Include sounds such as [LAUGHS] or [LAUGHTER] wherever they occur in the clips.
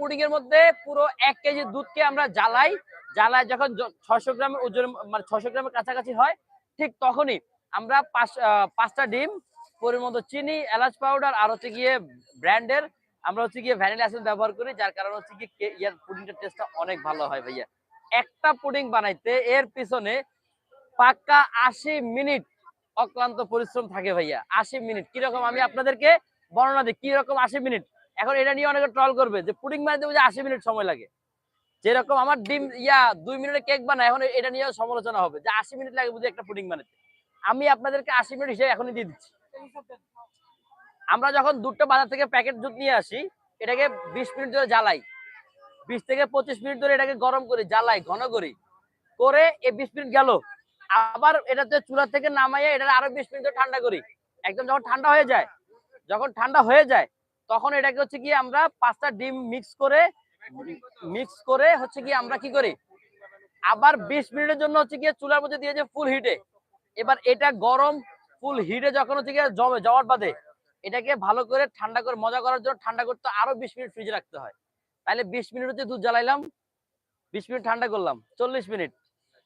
Pudding এর মধ্যে পুরো এক কেজি দুধকে আমরা জ্বালাই জ্বালাই যখন ছয়শো গ্রামের ওজন মানে ছয়শো গ্রামের কাছাকাছি হয়, ঠিক তখনই আমরা পাঁচটা ডিম, পরিমাণ চিনি, এলাচ পাউডার আর হচ্ছে গিয়ে ব্র্যান্ডের আমরা হচ্ছে গিয়ে ভ্যানিলা এসেন্স ব্যবহার করি, যার কারণে হচ্ছে কি কে- ইয়ার পুডিংটার টেস্টটা অনেক ভালো হয় ভাইয়া। একটা পুডিং বানাইতে এর পিছনে পাক্কা আশি মিনিট অক্লান্ত পরিশ্রম থাকে ভাইয়া, আশি মিনিট। কীরকম আমি আপনাদেরকে বর্ণনা দিই, কীরকম আশি মিনিট? এখন এটা নিয়ে অনেকে ট্রল করবে যে পুডিং বানাইতে বুঝে আশি মিনিট সময় লাগে। যেরকম আমার ডিম, ইয়া, দুই মিনিটে কেক বানায়, এখন এটা নিয়ে সমালোচনা হবে যে আশি মিনিট লাগে বুঝে একটা পুডিং বানাতে। আমি আপনাদেরকে আশি মিনিট হিসেবে এখনই দিয়ে দিচ্ছি। আমরা যখন দুধটা বাজার থেকে প্যাকেট দুধ নিয়ে আসি, এটাকে বিশ মিনিট ধরে জ্বালাই। বিশ থেকে পঁচিশ মিনিট ধরে এটাকে গরম করি, জ্বালাই, ঘন করি। করে এই বিশ মিনিট গেল। আবার এটাতে চুলা থেকে নামাইয়া এটা আরও বিশ মিনিট ধরে ঠান্ডা করি। একদম যখন ঠান্ডা হয়ে যায়, যখন ঠান্ডা হয়ে যায় তখন এটাকে হচ্ছে কি আমরা পাঁচটা ডিম মিক্স করে মিক্স করে হচ্ছে কি আমরা কি করি? আবার বিশ মিনিটের জন্য হচ্ছে গিয়ে চুলার মধ্যে দিয়ে যে ফুল হিটে এবার এটা গরম ফুল হিটে যখন হচ্ছে গিয়ে জমে জমাট বাঁধে এটাকে ভালো করে ঠান্ডা করে, মজা করার জন্য ঠান্ডা করতে আরও বিশ মিনিট ফ্রিজে রাখতে হয়। তাহলে বিশ মিনিট হচ্ছে দুধ জ্বালাইলাম, বিশ মিনিট ঠান্ডা করলাম, চল্লিশ মিনিট।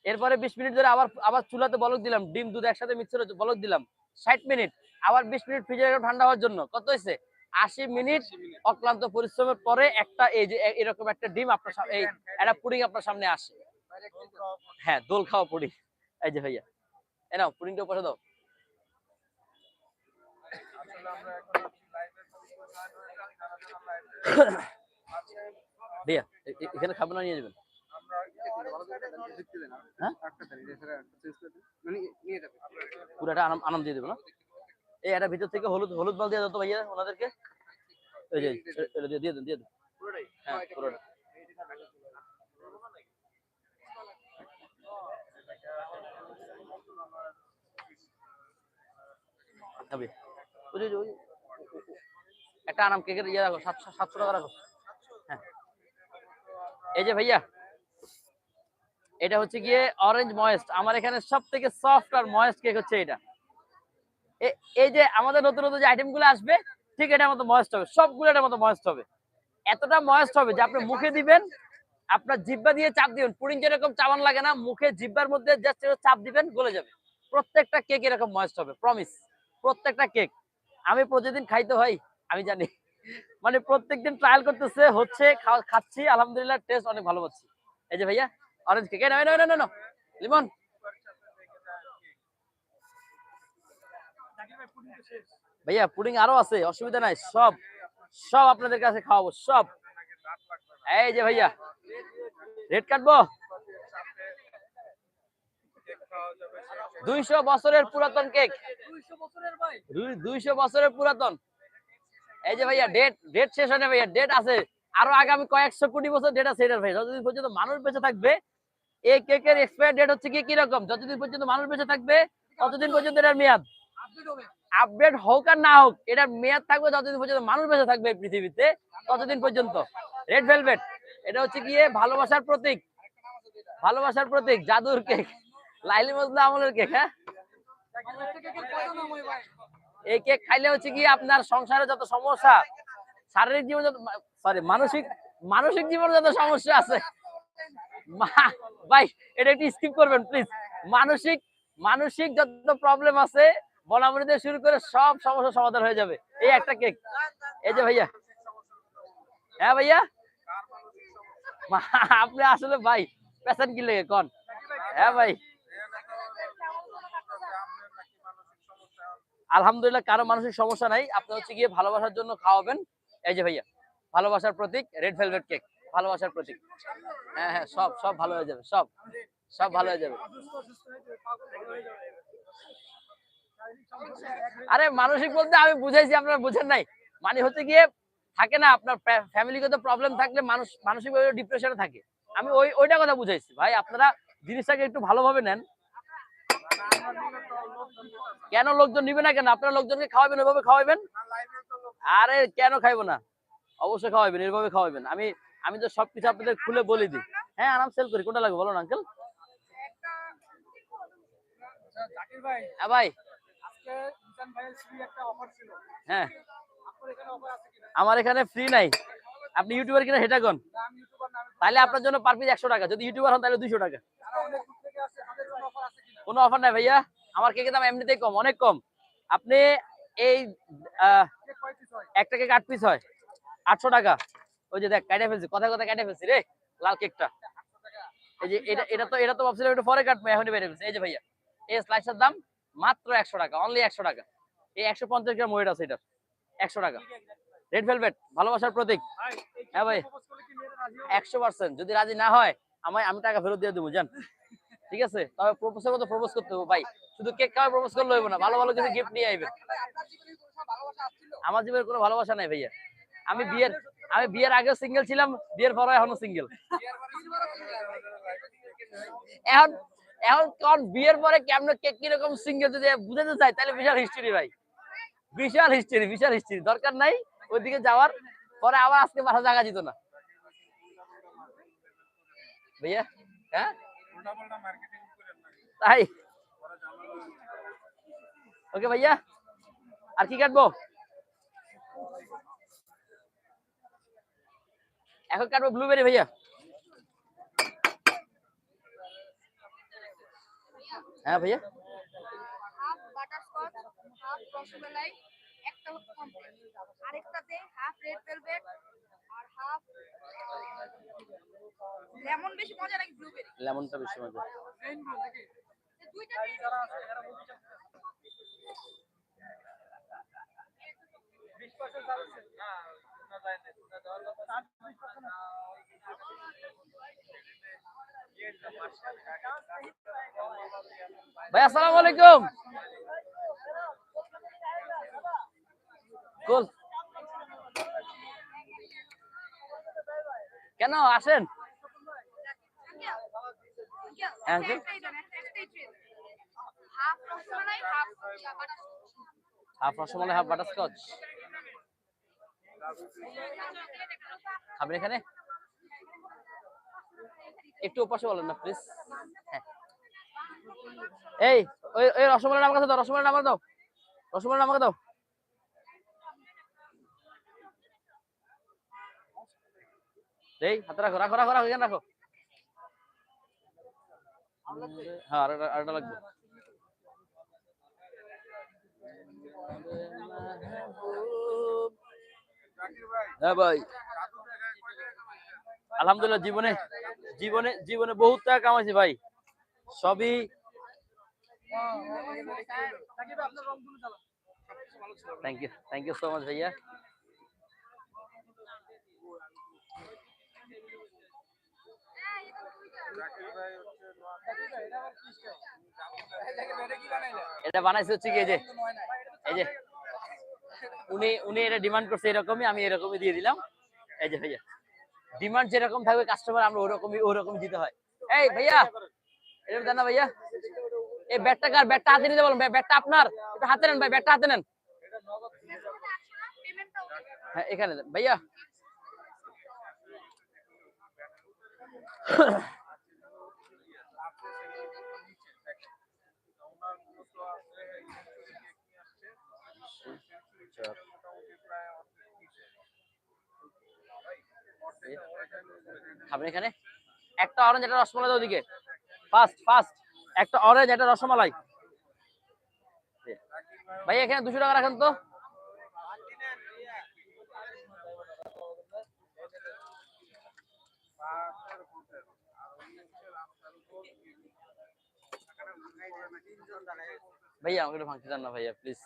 এরপরে বিশ মিনিট ধরে আবার আবার চুলাতে বলক দিলাম, ডিম দুধ একসাথে মিক্স করে বলক দিলাম, ষাট মিনিট। আবার বিশ মিনিট ফ্রিজে ঠান্ডা হওয়ার জন্য। কত হয়েছে? আশি মিনিট অক্লান্ত পরিশ্রমের পরে একটা এই যে এরকম একটা ডিম আপনার সাম- এই একটা পুডিং আপনার সামনে আসে। হ্যাঁ দোল খাওয়া পুডিং। এই যে ভাইয়া এ নাও, পুডিংটা পাঠা দাও। এ- এখানে না নিয়ে হ্যাঁ? দিয়ে দেবো না? এই একটা ভিতর থেকে হলুদ হলুদ মাল দিয়ে দাও তো ভাইয়া ওনাদেরকে। এটা দিয়ে দেন দিয়ে দেন। হ্যাঁ একটা আনাম কেকের ইয়ে রাখো সাতশো সাতশো টাকা রাখো। হ্যাঁ। এই যে ভাইয়া, এটা হচ্ছে গিয়ে অরেঞ্জ ময়েস্ট। আমার এখানে সব থেকে সফট আর ময়েস্ট কেক হচ্ছে এটা এই যে আমাদের নতুন নতুন যে আইটেমগুলো আসবে, ঠিক এটার মতো ময়েস্ট হবে, সবগুলো এটার মতো ময়েস্ট হবে। এতটা ময়েস্ট হবে যে আপনি মুখে দিবেন, আপনার জিব্বা দিয়ে চাপ দিবেন। পুডিং যেরকম চাবান লাগে না, মুখে জিব্বার মধ্যে চাপ দিবেন, গলে যাবে। প্রত্যেকটা কেক এরকম ময়েস্ট হবে প্রমিস প্রত্যেকটা কেক আমি প্রতিদিন খাইতে হয়, আমি জানি। মানে প্রত্যেকদিন ট্রায়াল করতেছে, হচ্ছে খাচ্ছি, আলহামদুলিল্লাহ টেস্ট অনেক ভালো পাচ্ছি। এই যে ভাইয়া অরেঞ্জ কেক না না না লিমন ভাইয়া, পুডিং আরও আছে, অসুবিধা নাই, সব সব আপনাদের কাছে খাওয়াবো, সব। এই যে ভাইয়া রেড কাটবো? দুইশো বছরের পুরাতন কেক। দুইশো বছরের পুরাতন। এই যে ভাইয়া, ডেট ডেট শেষ হয় না ভাইয়া, ডেট আছে। আরও আগামী কয়েকশো কোটি বছর ডেট আছে এটার ভাই যতদিন পর্যন্ত মানুষ বেঁচে থাকবে, এই কেকের এক্সপায়ার ডেট হচ্ছে কি কীরকম যতদিন পর্যন্ত মানুষ বেঁচে থাকবে, ততদিন পর্যন্ত এটার মেয়াদ। আপডেট হোক আর না হোক, এটার মেয়াদ থাকবে যতদিন পর্যন্ত মানুষ বেঁচে থাকবে পৃথিবীতে, ততদিন পর্যন্ত। রেড ভেলভেট এটা হচ্ছে গিয়ে ভালোবাসার প্রতীক। ভালোবাসার প্রতীক, জাদুর কেক লাইলি মজলা আমলের কেক হ্যাঁ? এই কেক খাইলে হচ্ছে কি আপনার সংসারে যত সমস্যা, শারীরিক জীবন যত সরি মানসিক মানসিক জীবনে যত সমস্যা আছে ভাই, এটা একটু স্কিপ করবেন প্লিজ মানসিক মানসিক যত প্রবলেম আছে বনাবনি দিয়ে শুরু করে সব সমস্যার সমাধান হয়ে যাবে। এই একটা কেক। এই যে ভাইয়া। হ্যাঁ ভাইয়া? আপনি আসলে ভাই পেশেন্ট কি লেগে? কন? হ্যাঁ ভাই। আলহামদুলিল্লাহ, কারও মানসিক সমস্যা নাই। আপনি হচ্ছে গিয়ে ভালোবাসার জন্য খাওয়াবেন। এই যে ভাইয়া, ভালোবাসার প্রতীক রেড ভেলভেট কেক ভালোবাসার প্রতীক। হ্যাঁ হ্যাঁ সব সব ভালো হয়ে যাবে, সব। সব ভালো হয়ে যাবে। আরে মানসিক বলতে আমি বুঝাইছি আপনারা বুঝেন নাই। মানে হচ্ছে গিয়ে থাকে না আপনার ফ্যামিলিগত প্রবলেম থাকলে মানুষ মানসিকভাবে ডিপ্রেশনে থাকে। আমি ওই ওইটা কথা বুঝাইছি। ভাই আপনারা জিনিসটাকে একটু ভালোভাবে নেন। কেন লোকজন নিবে না কেন? আপনারা লোকজনকে খাওয়াবেন ওইভাবে খাওয়াবেন আরে কেন খাইবো না? অবশ্যই খাওয়াবেন এভাবে খাওয়াবেন আমি আমি তো সবকিছু আপনাদের খুলে বলে দিই। হ্যাঁ আরাম সেল করি। কোনটা লাগবে বলো না আঙ্কেল ভাই। হ্যাঁ। আমার এখানে ফ্রি নাই। আপনি ইউটিউবার কিনা সেটা কোন? তাহলে আপনার জন্য পার পিস একশো টাকা। যদি ইউটিউবার হন তাহলে দুইশো টাকা। কিনা? অফার নাই ভাইয়া। আমার কেকের দাম এমনিতেই কম অনেক কম। আপনি এই? একটা কেক আট পিস হয়। আটশো টাকা। ওই যে দেখ কাটে ফেলছি। কথা কথা কাটে ফেলছি রে লাল কেকটা এই যে এটা এটা তো এটা তো ভাবছিলাম একটু পরে কাটবো এখনই বেড়ে ফেলছি। এই যে ভাইয়া এই স্লাইসের দাম মাত্র একশো টাকা অনলি একশো টাকা। এই একশো পঞ্চাশ গ্রাম ওয়েট আছে এটার। একশো টাকা। রেড ভেলভেট ভালোবাসার প্রতীক। হ্যাঁ ভাই। একশো পার্সেন্ট যদি রাজি না হয় আমায় আমি টাকা ফেরত দিয়ে দেবো জান। ঠিক আছে? তবে প্রপোজের মতো প্রপোজ করতে হবে ভাই। শুধু কেক খাওয়া প্রপোজ করলে হইব না ভালো ভালো কিছু গিফট নিয়ে আইবেন ভাই, আপনার জীবনে কোনো ভালোবাসা আমার জীবনের কোনো ভালোবাসা নাই ভাইয়া। আমি বিয়ের আমি বিয়ের আগে সিঙ্গেল ছিলাম বিয়ের পরে এখনও সিঙ্গেল। এখন এখন কোন বিয়ের পরে কেমন কে কীরকম সিঙ্গেল যদি বুঝাতে চাই তাহলে বিশাল হিস্টরি ভাই। বিশাল হিস্টরি বিশাল হিস্টরি দরকার নাই, ওইদিকে যাওয়ার। পরে আবার আজকে বাসা জায়গা যেত না। ভাইয়া হ্যাঁ? তাই? ওকে ভাইয়া, আর কি কাটবো? এখন কাটবো ব্লুবেরি ভাইয়া। হ্যাঁ ভাইয়া? হাফ বাটারস্কচ হাফ রসমালাই একটা হচ্ছে কমপ্লিট আরেকটাতে হাফ রেড ভেলভেট আর হাফ লেমন বেশি মজা নাকি ব্লুবেরি লেমনটা বেশি মজা? দুইটা ভাই, যারা আছে, এরা movie টা- 20% ছাড় আছে? না, না যায় না, না যাওয়ার কথা। আর 20% না, ভাই আসসালামু আলাইকুম। কুল কেন আসেন। হ্যাঁ, half rasmalai half butterscotch half rasmalai half butterscotch খাবেন এখানে? একটু ওপাশে বলেন না প্লিজ হ্যাঁ। এই, ওই ওই রসমালাই আমার কাছে দাও রসমালাই আমাকে দাও। রসমালাই আমাকে দাও। এই হাতে রাখো রাখো রাখো রাখো, এখানে রাখো। হ্যাঁ হ্যাঁ ভাই আলহামদুলিল্লাহ, জীবনে জীবনে জীবনে বহুত টাকা কামাইছি ভাই সবই। Thank you thank you so ভাইয়া এটা বানাইছে হচ্ছে কি এই যে। এই যে উনি উনি এটা ডিমান্ড করছে এরকমই, আমি এরকমই দিয়ে দিলাম। এই যে ভাইয়া ডিমান্ড যেরকম থাকবে কাস্টমার আমরা ওরকমই ওরকম দিতে হয়। এই ভাইয়া, এটা দেন না ভাইয়া। এই ব্যাটটা কার? ব্যাটটা হাতে নিতে বলুন ব্যাটটা আপনার। একটু হাতে নেন ভাই ব্যাটটা হাতে নেন। হ্যাঁ এখানে দেন। খাবেন এখানে একটা অরেঞ্জ একটা রসমালাই ওদিকে। একটা অরেঞ্জ একটা রসমালাই। ভাই, এখানে দুশো টাকা রাখেন তো। ভাইয়া, আমাকে ভাঙতে চান না ভাইয়া প্লিজ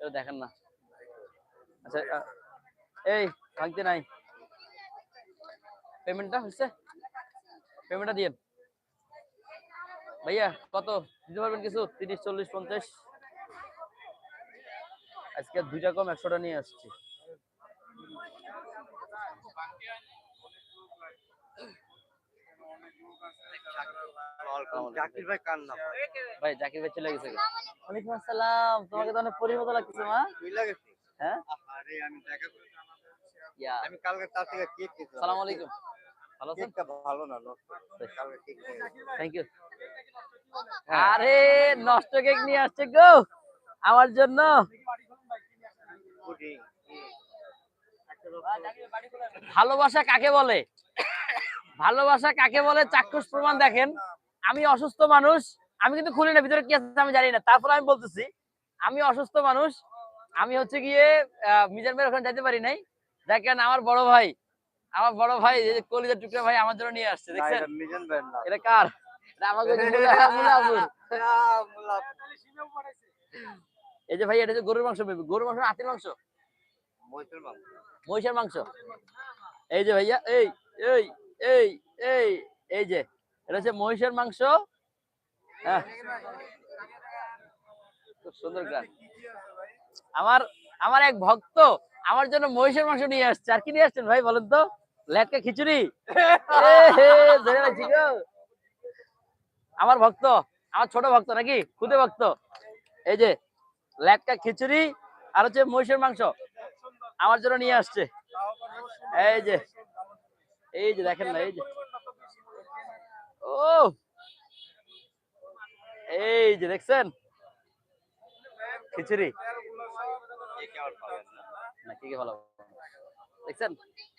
এটা দেখেন না। আচ্ছা এই নাই। পেমেন্টটা পেমেন্টটা ভাইয়া কত? দিতে পারবেন কিছু? তিরিশ চল্লিশ পঞ্চাশ? আজকে দুইটা কম একশোটা নিয়ে আসছি। জাকির ভাই কার ভাই জাকির ভাই চলে গেছে। ওয়ালাইকুম আসসালাম। তোমাকে তো অনেক পরির মতো লাগতেছে মা। হ্যাঁ? আরে আমি দেখা করি ইয়া। আমি কালকে তার থেকে কেক খেয়েছিলাম। সালাম আলাইকুম। ভালো আছেন? কেকটা ভালো না নষ্ট। কালকে কেক থ্যাংক ইউ। আরে নষ্ট কেক নিয়ে আসছে গো আমার জন্য। ভালোবাসা কাকে বলে? ভালোবাসা কাকে বলে? চাক্ষুষ প্রমাণ দেখেন। আমি অসুস্থ মানুষ আমি কিন্তু খুলি না ভিতরে কি আছে আমি জানি না। তারপর আমি বলতেছি আমি অসুস্থ মানুষ আমি হচ্ছে গিয়ে মিজান ভাইয়ের ওখানে যেতে পারি নাই। দেখেন আমার বড় ভাই আমার বড় ভাই কলিজার টুকরা ভাই আমার জন্য নিয়ে আসছে দেখছেন? এটা কার? [LAUGHS] এই যে ভাই এটা হচ্ছে গরুর মাংস গরুর মাংস হাতির মাংস। মহিষের মাংস। এই যে ভাইয়া এই এই এই এই এই যে এটা হচ্ছে মহিষের মাংস। হ্যাঁ। খুব সুন্দর গান। আমার আমার এক ভক্ত আমার জন্য মহিষের মাংস নিয়ে আসছে। আর কি নিয়ে আসছেন ভাই বলেন তো? লেটকা খিচুড়ি। আমার ভক্ত, আমার ছোট ভক্ত নাকি? খুদে ভক্ত। এই যে, লেটকা খিচুড়ি আর হচ্ছে মহিষের মাংস আমার জন্য নিয়ে আসছে। এই যে এই যে দেখেন না এই যে। ও, এই যে দেখছেন? খিচুড়ি। না। না কি কি ভালো দেখছেন?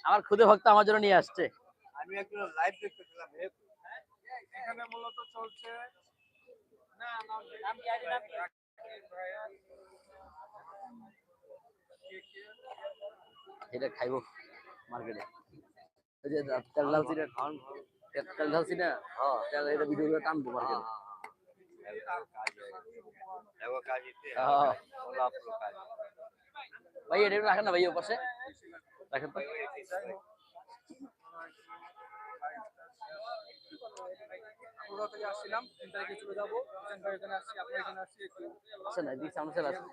আমার খুদে ভক্ত আমার জন্য নিয়ে আসছে। আমি একটু লাইভ দেখতেছিলাম এখানে মূলত চলছে না নাম নাম কি আইডি নাম কি এটা খাইবো মার্কেটে। ওই যে তেল ঢালছি না তেল- না হ্যাঁ তেল এটা ভিডিও করে টানবো মার্কেটে। কাজ দিতে হ্যাঁ। ভাই এটা রাখেন না ভাই ও পাশে। রাখেন তো। আমরা থেকে আসছিলাম তিন তারিখে চলে যাব। মিজান ভাই এখানে আসছি আপনার এখানে আসছি একটু আচ্ছা না দিক সামনে চলে আসুন।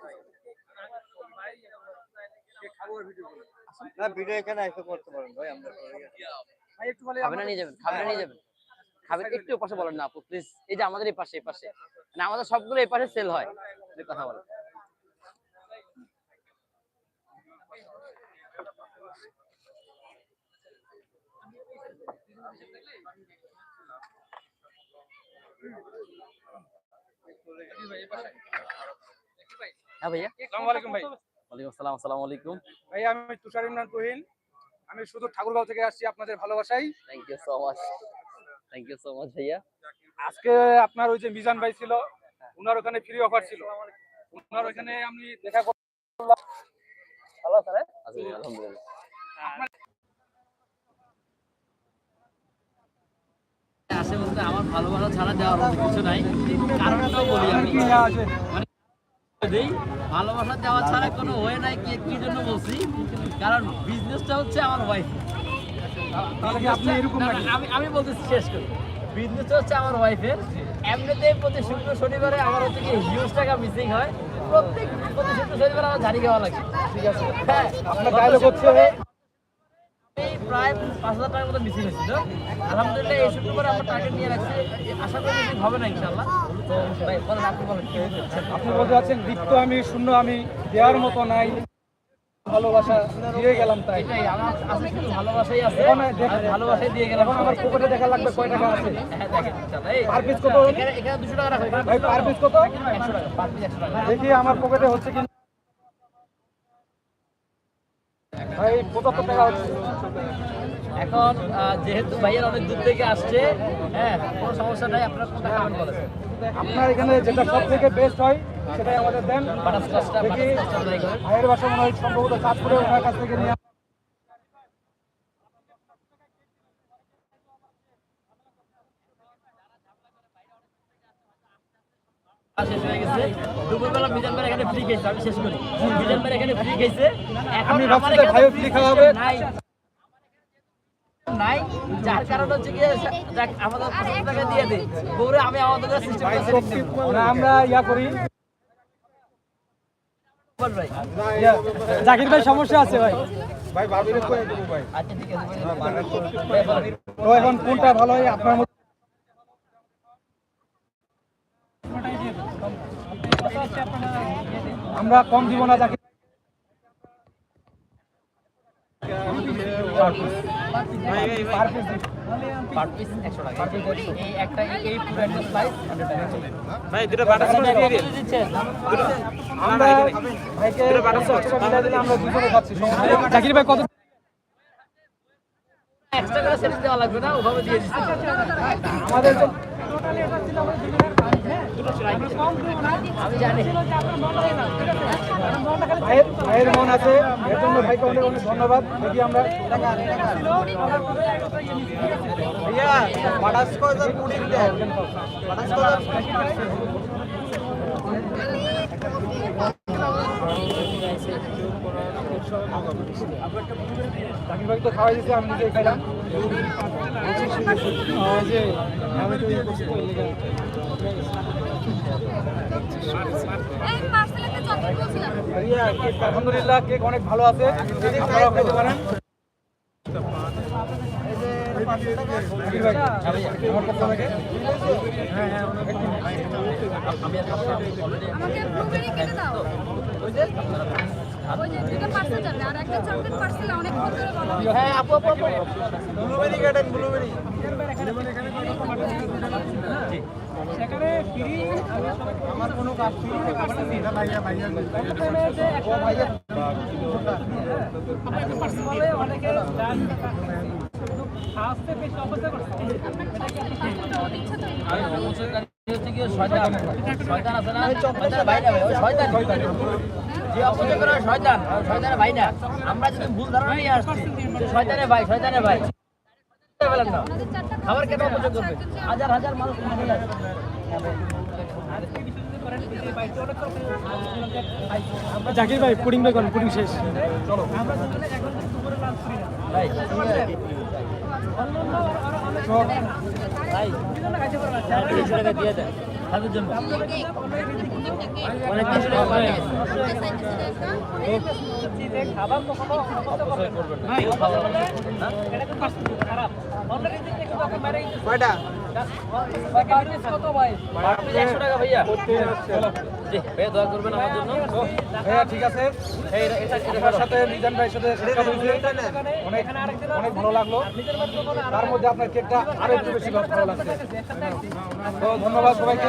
কে খাব ভিডিও করে না ভিডিও এখানে এসে করতে পারেন ভাই আমরা করে গেছি। ভাই একটু বলে খাবে না নিয়ে যাবেন খাবে নিয়ে যাবেন। একটু পাশে বলেন না আপু প্লিজ এই যে আমাদের এই পাশে এই পাশে। মানে আমাদের সবগুলো এই পাশে সেল হয়। কথা বলেন। হ্যাঁ ভাইয়া। আসসালামু ভাই। ওয়ালাইকুম আসসালাম আসসালামু আলাইকুম। ভাই আমি তুষার ইমরান তুহিন। আমি শুধু ঠাকুরগাঁও থেকে আসছি আপনাদের ভালোবাসাই। Thank you so much thank you so much ভাইয়া। আজকে আপনার ওই যে মিজান ভাই ছিল উনার ওখানে ফ্রি অফার ছিল। উনার ওখানে আমি দেখা কর- ভালো আছেন হ্যাঁ? আলহামদুলিল্লাহ। আসে আমার ভালোবাসা ছাড়া দেওয়ার মতো কিছু নাই। কারণটাও বলি আমি। দেই ভালোবাসা দেওয়া ছাড়া কোনো হয়ে নাই কি কি জন্য বলছি? কারণ বিজনেসটা হচ্ছে আমার ওয়াইফ? আমি আমি বলতেছি শেষ করি। বিজনেসটা হচ্ছে আমার ওয়াইফের এমনিতেই প্রতি শুক্র শনিবারে আমার হচ্ছে কি হিউজ টাকা মিসিং হয়। প্রত্যেক প্রতি শুক্র শনিবারে আমার ঝাড়ি খাওয়া লাগে। ঠিক আছে। হ্যাঁ। আপনার প্রায় পাঁচ হাজার টাকার মতো মিসিং হয়েছিল আলহামদুলিল্লাহ এই শুক্রবারে আমরা টার্গেট নিয়ে রাখছি। আশা করি মিসিং হবে না ইনশাল্লাহ তো ভাই বলেন আপনি বলেন। কি হয়েছে? আপনি বলতে চাচ্ছেন দীপ্ত আমি শূন্য আমি দেওয়ার মতো নাই। ভালোবাসা দিয়ে গেলাম তাই। আমার ভালোবাসাই আছে। দিয়ে গেলাম। এখন আমার পকেটে দেখা লাগবে কয় টাকা আছে। দেখেন ইনশাল্লাহ এই পার পিস কত এখানে এখানে দুশো টাকা রাখো। ভাই পার পিস কত? একশো টাকা পার পিস একশো টাকা। দেখি আমার পকেটে হচ্ছে কি ভাই পঁচাত্তর টাকা হচ্ছে। এখন যেহেতু ভাইয়ের অনেক দূর থেকে আসছে হ্যাঁ কোনো সমস্যা নাই আপনারা কোনটা খাবেন বলেন। আপনার এখানে যেটা সব থেকে বেস্ট হয় সেটাই আমাদের দেন। দেখি ভাইয়ের বাসা মনে হয় সম্ভবত চাঁদপুরে ওনার কাছ থেকে নিয়ে শেষ হয়ে গেছে। দুপুরবেলা মিজান ভাই এখানে ফ্রি খাইছে আমি শেষ করি। মিজান ভাই এখানে ফ্রি খাইছে এখন আমার ভাবছি যে এখানে ভাইও free free খাওয়াবে। নাই। নাই যার কারণে হচ্ছে কি আমাদের পঁচাত্তর টাকা দিয়ে দিই পরে আমি আমাদের সিস্টেম ভাই না, আমরা ইয়া করি। ভাই। জাকির ভাই সমস্যা আছে ভাই। ভাই আচ্ছা ঠিক আছে। তো এখন কোনটা ভালো হয় আপনার মধ্যে আমরা কম দিব না Zakir per piece per piece একশো টাকা এই একটা এই পুরো একটা স্লাইস হান্ড্রেড টাকা ভাই দুটো বাটার স্কচ দিয়ে দিন দিচ্ছেন আমরা ভাইকে পঞ্চাশ টাকা মিলাই দিলে আমরা কম দিব সমস্যা নেই। জাকির ভাই কত এক্সট্রা করে সেট দেওয়া লাগবে না ওভাবে দিয়ে দিচ্ছি। আমাদের ভাইয়ের মন আছে এর জন্য ভাইকে অনেক অনেক ধন্যবাদ। দেখি আমরা আলহামদুলিল্লাহ কেক অনেক ভালো আছে আপনারাও খেতে পারেন আমাকে ব্লুবেরি কেটে দাও। সেখানে ফ্রি আমার কোনো কাজ ফ্রি ভাইয়া ভাইয়া ভাইয়া। আপনাকে শয়তান? শয়তান যে অপচয় করে ওই শয়তান। ওই শয়তানের ভাই না। আমরা যদি ভুল ধারণা নিয়ে আসছি যে শয়তানের ভাই শয়তানের ভাই। বলেন না আমাদের চারটা খাবার কেন অপচয় করবে। হাজার হাজার মানুষ জাকির ভাই পুডিং বেকন পুডিং শেষ। ভাই ভাই দিয়ে দেন। তাদের জন্য। হ্যাঁ? কয়টা? অনেক ভালো লাগল তার মধ্যে ধন্যবাদ সবাইকে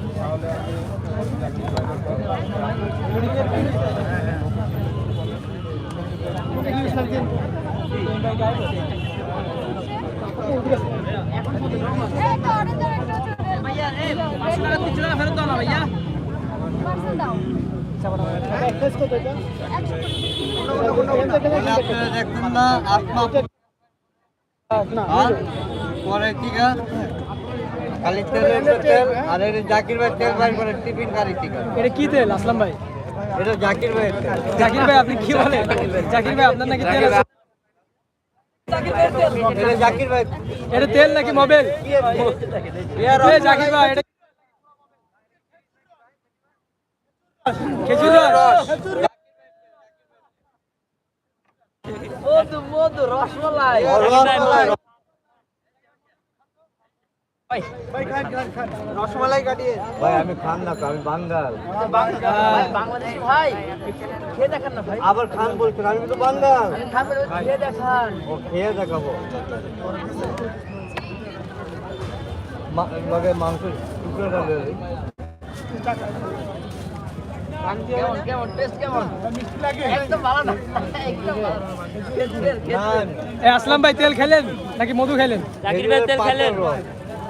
এদিকে আমাকে দাও। এই তো orange আছে red। ভাইয়া এই 500 টাকা 300 টাকা ফেরত দাও না ভাইয়া দাও। আপনারা পরে কি গা খালি তেল তেল আর এটা জাকির ভাই তেল বাইর করে টিফিন গাড়ি ঠিক এটা কি তেল আসলাম ভাই? এটা জাকির ভাই জাকির ভাই আপনি কি বলেন? জাকির ভাই আপনার নাকি তেল আছে? এটা জাকির ভাই এটা তেল নাকি মোবাইল? জাকির ভাই এটা খেজুর রস। মধু মধু রসমালাই। ভাই রসমালাই কাটিয়ে। ভাই আমি খান না তো, আমি বাঙ্গাল। বাংলাদেশি ভাই। খেয়ে দেখান না ভাই। আবার খান বলছেন আমি তো বাঙ্গাল। খেয়ে দেখান। ও খেয়ে দেখাবো। মা- মাংস টুকরোটা দিয়ে কেমন কেমন? টেস্ট কেমন? একদম ভালো না। একদম ভালো না। খেজুরের না, খেজুর এ আসলাম ভাই তেল খেলেন নাকি মধু খেলেন? জাকির ভাই তেল খেলেন।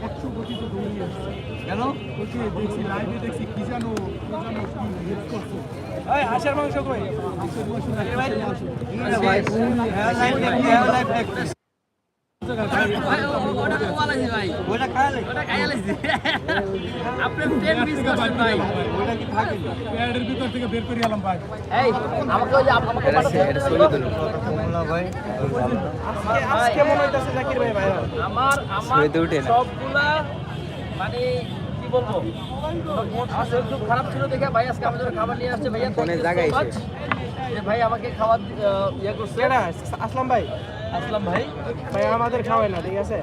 পাতার কোটি তো parcel দাও। কেন? এই হাঁসের মাংস কই? ভাই হ্যাঁ, লাইভ দেখছি, হ্যাঁ, লাইভ দেখছি। ভাই ও- ও- ওটা তো বলা ভাই। ওইটা খাইলে ওটা খাইয়া আপনি ট্রেন মিস করছেন ভাই। ওইটা কি থাকে প্যাডের ভিতর থেকে বের করে আলাম ভাই। এই আমাকে ওই যে আপ- আমাকে পাঠাতে কমলা ভাই? আজকে কেমন হইতাছে জাকির ভাই ভাই। আমার আমার সবগুলা মানে কি বলব? আমার খুব খারাপ ছিল দেখে ভাই আজকে আমাদের খাবার নিয়ে আসছে ভাইয়া। কোনে জায়গায় ভাই আমাকে খাবার ইয়ে করছে। কেডা আসলাম ভাই। আসলাম ভাই। ভাই আমাদের খাওয়াই না ঠিক আছে?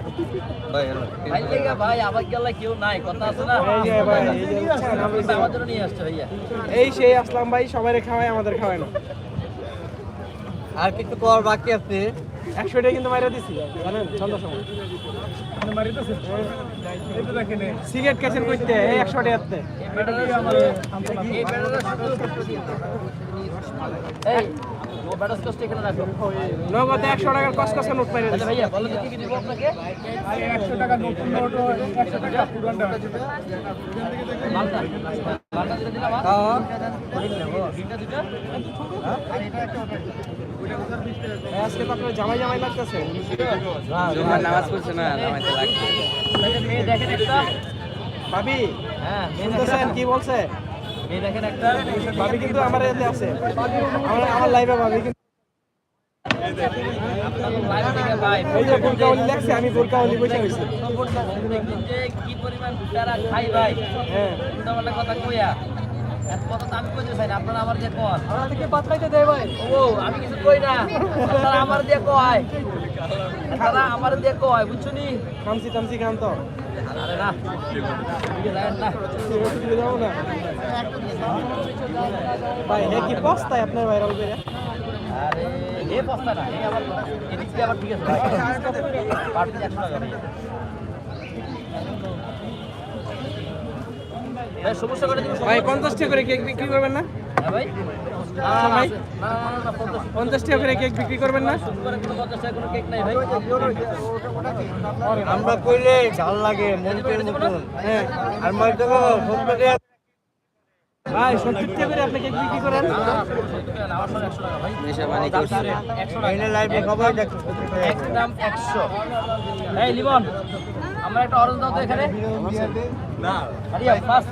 ভাই ভাই লেগে ভাই আমার গেলে কেউ নাই কথা আছে না? এই যে ভাই এই যে বুঝছেন, আমি যে- আমার জন্য নিয়ে আসছে ভাইয়া। এই সেই আসলাম ভাই সবাই খাওয়াই আমাদের খাওয়াই না। আর কিছু কর বাকি আছে? একশো টাকা কিন্তু মাইরা দিছি জানেন সন্ধ্যার সময়। সিগারেট খেয়েছেন কইতে এই একশো টাকাতে এই। নগদে একশো টাকার কসকসে নোট পাইরে ভাইয়া বলো কি কি দিব আপনাকে? একশো টাকা নতুন নোট একশো টাকা পুরানটা মালটা? মালটা দিতে দিলাম খাওয়া তিনটা দুটো? আজকে তো আপনার জামাই জামাই লাগতেছে। নামাজ পড়ছে না নামাজে লাগছে মেয়ে দেখেন একটা ভাবি হ্যাঁ শুনতেছেন কি বলছে? মেয়ে দেখেন একটা ভাবি কিন্তু আমার এতে আছে। আমার আমার লাইভে ভাবি কিন্তু এই আমি বোরকাওয়ালি বসে হয়েছি কি পরিমাণ খাই ভাই। হ্যাঁ। কথা কইয়া। এত কথা তো আমি কইতে চাই না? আপনারা আমার দিয়ে কন আমাদেরকে পাত্রাইতে দেয় ভাই। ও আমি কিছু কই না। আপনারা আমার দিয়ে কয়। তারা আমার দিয়ে কয় বুঝছ নি? কামছি টামছি খান তো। আরে না। এদিকে যায়েন না। দিকে যাব না ভাই হে কি বস্তায় আপনার ভাইরাল করে? আরে এ বস্তা না এ আবার এদিক দিয়ে আবার ঠিক আছে। ভাই পার্টি একশো টাকা ভাই। ভাই সমস্যা করে দিবো ভাই পঞ্চাশ টাকা করে কেক বিক্রি করবেন না? হ্যাঁ ভাই। পঞ্চাশ টাকা করে কেক বিক্রি করবেন না? আমরা কইলে ঝাল লাগে মন্ত্রের মতন। হ্যাঁ আর ভাই সত্তর টাকা করে আপনি কেক বিক্রি করেন। নেশাবানি করছে। এনে লাইভে দেখো। একদম একশো। এই লিমন আমরা একটা অরেঞ্জ দাও তো এখানে। আরিয়া ফার্স্ট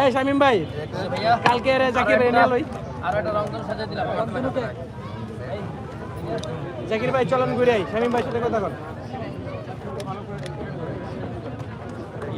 এই শামিম ভাই কালকে জাকির ভাই নিয়ে লই। আর একটা রং ধরে সাজিয়ে দিলাম। জাকির ভাই চলেন ঘুরে আই। শামিম ভাই সাথে কথা আমাকে আমাকে আর একটা আর একটা ব্লুবেরি পার্সেল দাও চকলেট ব্লুবেরি একটা পার্সেল আমাকে দাও এই নাও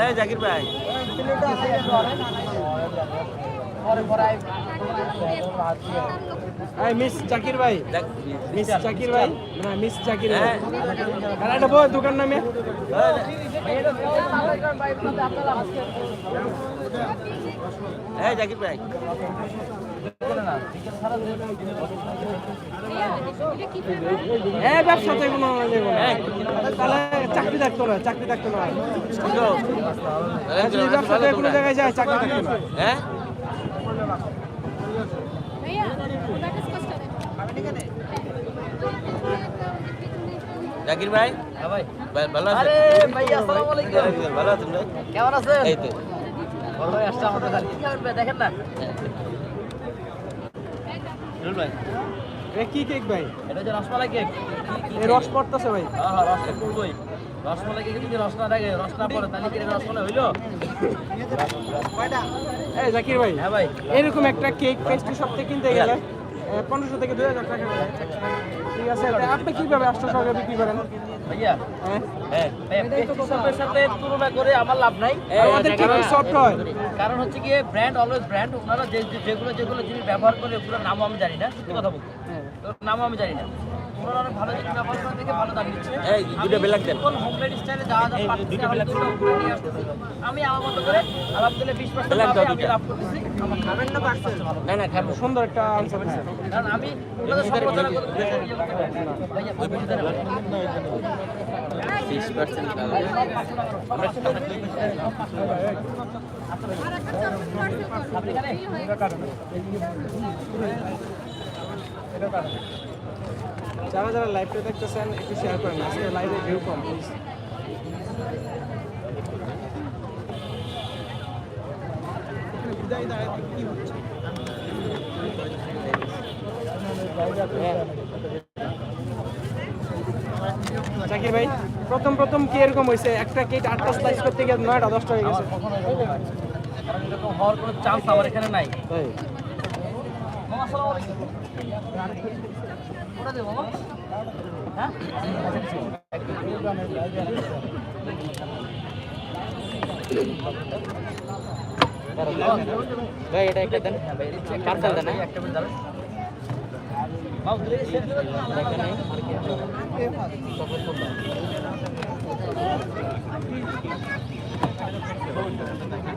এই জাকির ভাই পরে পরে এই মিস জাকির ভাই। মিস জাকির ভাই। না মিস জাকির ভাই। আর একটা বই দোকান নামে। এই জাকির ভাই। এ ব্যবসাতে কোনো তাহলে চাকরি থাকতো না চাকরি থাকতো না যদি ব্যবসাতে কোনো জায়গায় যায় চাকরি থাকতো না হ্যাঁ। জাকির ভাই? হ্যাঁ ভাই। ভাই- ভালো আরে ভাই আসসালামু আলাইকুম। ভালো আছেন ভাই? কেমন আছেন? এই তো। বড় ভাই আসছে আমাদের কাছে কি খাবেন দেখেন না। রুল ভাই। এ কি কেক ভাই? এটা হচ্ছে রসমালাই কেক এই রস পড়তেছে ভাই। হ্যাঁ হ্যাঁ রসটা করবোই রসমালাই যদি রস না থাকে রস না পড়ে তাহলে কি রসমালাই হইল? এই জাকির ভাই হ্যাঁ ভাই। এরকম একটা কেক পেস্ট্রি শপ থেকে কিনতে গেলে পনেরোশো থেকে দুই হাজার টাকা ঠিক আছে আপনি কীভাবে আটশো টাকা বিক্রি করেন? হ্যাঁ? হ্যাঁ সাথে তুলনা করে আমার লাভ নাই। আমাদের কেক সফট হয়? কারণ হচ্ছে গিয়ে ব্র্যান্ড অলওয়েজ ব্র্যান্ড ওনারা যে যে- যেগুলো যেগুলো জিনিস ব্যবহার করে ওগুলোর নামও আমি জানি না। সত্যি কথা বলতে। নামও আমি জানি না। ওনারা অনেক ভালো জিনিস ব্যবহার করে দেখে ভালো দাম দিচ্ছে। এই দুটো বেলাক দেন। হোমমেড স্টাইলে যা যা পারতেছি আলহামদুলিল্লাহ ওগুলো নিয়ে আসতেছি। আমি আমার মতো করে আলহামদুলিল্লাহ বিশ পার্সেন্ট আমি লাভ করতেছি আমার খাবেন না পার্সেন্ট না না খাব। সুন্দর একটা আনসার কারণ আমি ওগুলো সমালোচনা করতে ভাইয়া ওই বুঝতে না বিশ পার্সেন্ট আপনি এখানে যারা যারা লাইভটা দেখতেছেন একটু শেয়ার করেন আজকে লাইভে ভিউ কম প্লিজ জাকির ভাই প্রথম প্রথম কি এরকম হয়েছে? একটা কেক আটটা স্লাইস করতে গিয়ে নয়টা দশটা হয়ে গেছে। এরকম হওয়ার কোনো চান্স আমার এখানে নাই। আসসালামু আলাইকুম। হ্যাঁ ভাই এটা একটা দেন পার্সেল দেন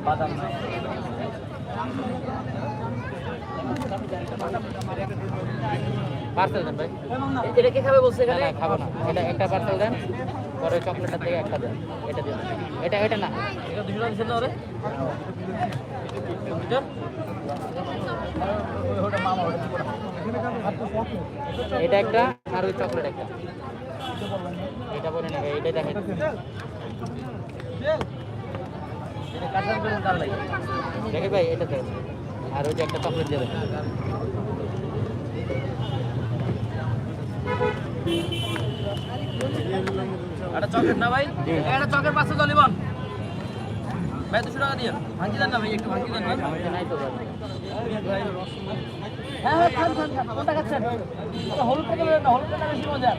বাদাম পার্সেল দেন ভাই। এটা কে খাবে বলছে এখানে? খাব না। এটা একটা পার্সেল দেন পরে চকলেটটা থেকে একটা দেন। এটা দিন। এটা এটা না। এটা দুশো টাকা দিচ্ছেন না ওরে? দিব। এটা একটা আর ওই চকলেট একটা। এটা বলে নেবে এটা দেখেন। দেখে ভাই এটা দেন আর ওই যে একটা চকলেট দেন। একটা চকের না ভাই? একটা চকের পাঁচশো তো লিবন ভাই দুশো টাকা দিয়ে। ভাঙি দেন না ভাই একটু ভাঙি দেন ভাই হ্যাঁ হ্যাঁ খান খান খান। কোনটা খাচ্ছেন? হলুদ থেকে হলুদ থেকে বেশি মজা